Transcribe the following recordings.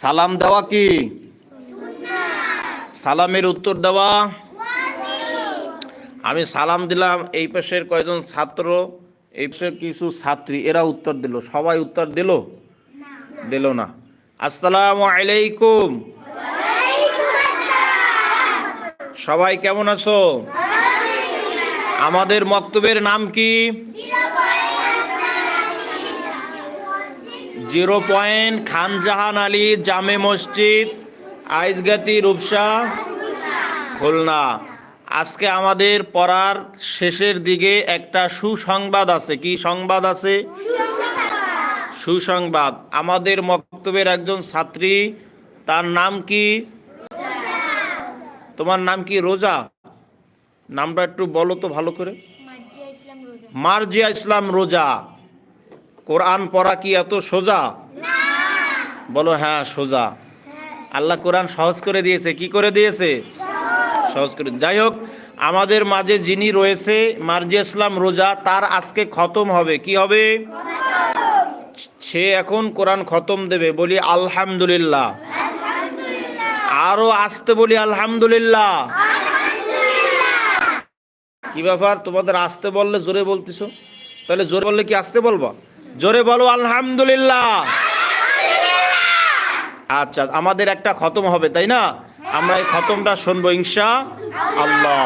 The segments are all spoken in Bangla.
সালাম দেওয়া কি? সালামের উত্তর দেওয়া? আমি সালাম দিলাম এই পাশের কয়জন ছাত্র এই পাশের কিছু ছাত্রী এরা উত্তর দিল। সবাই উত্তর দিল? দিল না। আসসালামু আলাইকুম। সবাই কেমন আছো? আমাদের মক্তবের নাম কি? জিরো পয়েন্ট খানজাহান আলী জামে মসজিদ আইসগাতি রূপসা খুলনা। আজকে আমাদের পড়ার শেষের দিকে একটা সুসংবাদ আছে। কি সংবাদ আছে? সুসংবাদ। আমাদের মক্তবের একজন ছাত্রী তার নাম কি? তোমার নাম কি? রোজা? নামটা একটু বলো তো ভালো করে। মার্জিয়া ইসলাম রোজা। ইসলাম রোজা। কোরআন পড়া কি এত সোজা? বলো হ্যাঁ সোজা। আল্লাহ কোরআন সহজ করে দিয়েছে। কি করে দিয়েছে? সহজ করে যাই হোক, আমাদের মাঝে যিনি রয়েছে মার্জিয়া ইসলাম রোজা, তার আজকে খতম হবে। কি হবে? সে এখন কোরআন খতম দেবে। বলি, আলহামদুলিল্লাহ। আরও আসতে বলি, আলহামদুলিল্লাহ। কি ব্যাপার? তোমাদের আসতে বললে জোরে বলতেছো? তাহলে জোরে বললে কি আসতে বলব? জোরে বলো আলহামদুলিল্লাহ আচ্ছা আমাদের একটা খতম হবে তাই না আমরা এই খতমটা শুনবো ইনশা আল্লাহ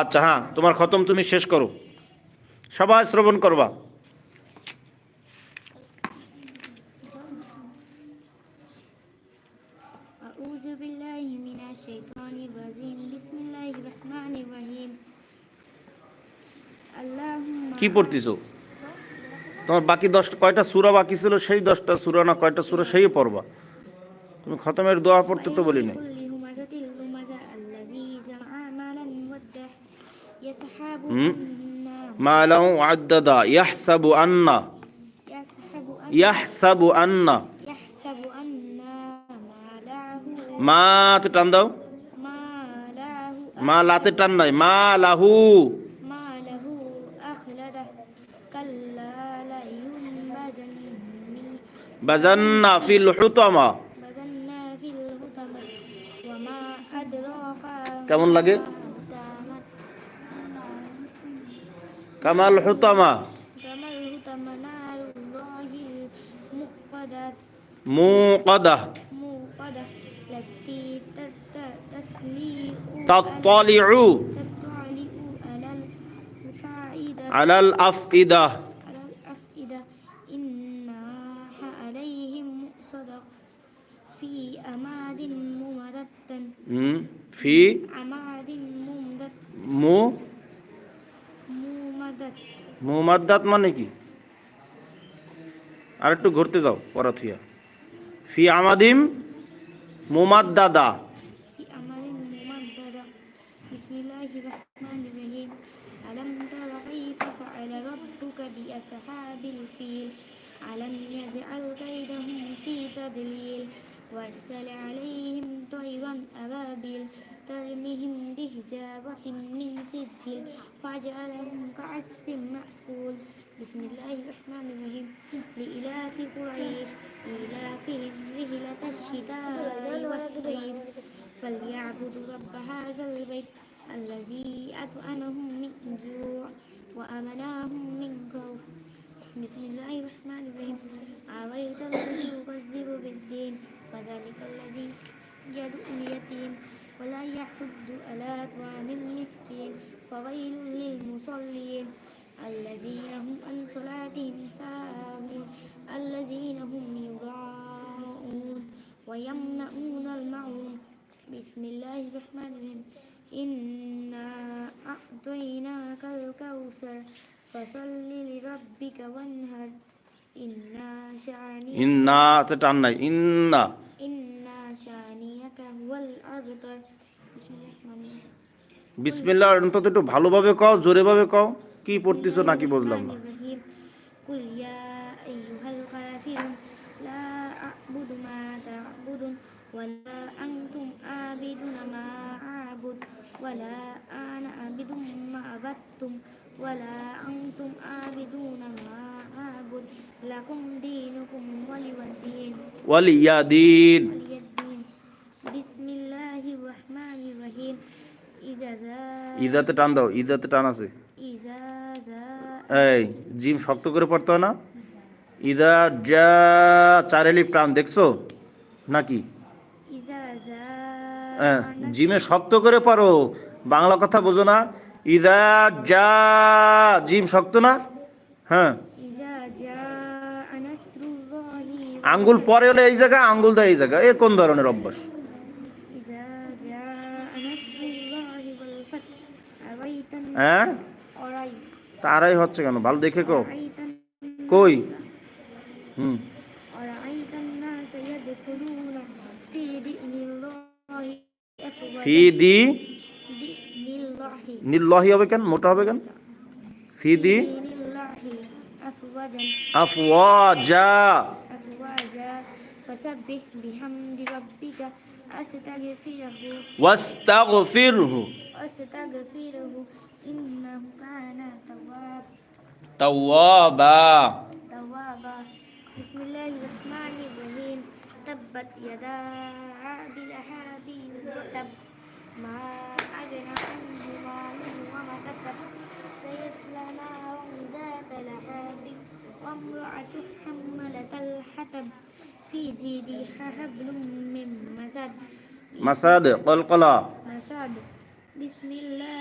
আচ্ছা হ্যাঁ তোমার খতম তুমি শেষ করো সবাই শ্রবণ করবা أعوذ بالله من الشيطان الرجيم بسم الله الرحمن الرحيم اللهم কি পড়তেছো তোমার বাকি দশ, কয়টা সুরা বাকি ছিল সেই দশটা সুরা না কয়টা সুরা সেই পড়বা? তুমি খতমের দোয়া পড়তে তো বলি নাই। আন্না। আন্না। টান দাও। মা লাতে টান মা লাহু। বাজান্না ফিল হুতামা بذلنا في الهتمة وما أدراك কেমন লাগে دامت কামাল হুতামা كما الهتمة نار الله الموقدة মুকাদা موقدة التي تت- تتلي তাত্তালিউ تطلع على الفائدة আলাল আফইদা على الأفئدة ফি أماد ممدد মু ممدد মুমাদ্দাত মানে কি আর একটু ঘুরতে যাও পরাথিয়া ফি আমাদিম মুমাদ্দাদা في أماد ممددة بسم الله الرحمن الرحيم ألم تر كيف فعل ربك بأصحاب الفيل ألم يجعل كيدهم في تضليل وأرسل عليهم طيرا أبابيل ترمهم بحجارة من سجيل فجعلهم كعصف مأكول. بسم الله الرحمن الرحيم. لإلاف قريش إيلافهم رحلة الشتاء والصيف. فليعبدوا رب هذا البيت الذي أطعمهم من جوع وأمناهم من خوف. بسم الله الرحمن الرحيم. أرأيت الذي يكذب بالدين؟ وذلك الذي يدعو اليتيم ولا يحض على طعام المسكين فويل للمصلين. الذين هم عن صلاتهم ساهون الذين هم يراءون ويمنعون المعون بسم الله الرحمن الرحيم. إنا أعطيناك الكوثر فصل لربك وانهر. ইন্না তে টান নাই ইন্না إنا شانئك هو الأبتر بسم الله الرحمن الرحيم বিসমিল্লাহ অন্তত একটু ভালোভাবে কও জোরেভাবে কও কি পড়তেছো নাকি বুঝলাম না الرحمن الرحيم قل يا أيها الكافرون لا أعبد ما تعبدون ولا أنتم عابدون ما أعبد ولا أنا عابد ما عبدتم ولا أنتم عابدون লাকুম দীনুকুম ওয়ালিয়াদিন। টান দাও ইজাতে টান আছে। এই জিম শক্ত করে পড়তে হয় না? ইদা যা চারে টান দেখছ? হ্যাঁ, নাকি? জিমে শক্ত করে পারো বাংলা কথা বোঝো না। ইদা যা জিম শক্ত না? হ্যাঁ। আঙ্গুল পরে হলে এই জায়গা আঙ্গুল দেয় এই জায়গা। এ কোন ধরনের অভ্যাস? হ্যাঁ? তারাই হচ্ছে কেন? ভালো দেখে কো কই? হুম। ফি দি নিল্লাহি হবে কেন? মোটা হবে কেন? ফি দি আফওয়াজা। فسبح بحمد ربك أستغفره. واستغفره. أستغفره. إنه كان توابا توابا. توابا. بسم الله الرحمن الرحيم. تبت يدا أبي لهب وتب ما أغنى عنه ماله وما كسب. سيصلى نارا ذات لهب وامرأته حملت الحتب في جيدي حبل من مسد مسد قلقلة مسد بسم الله.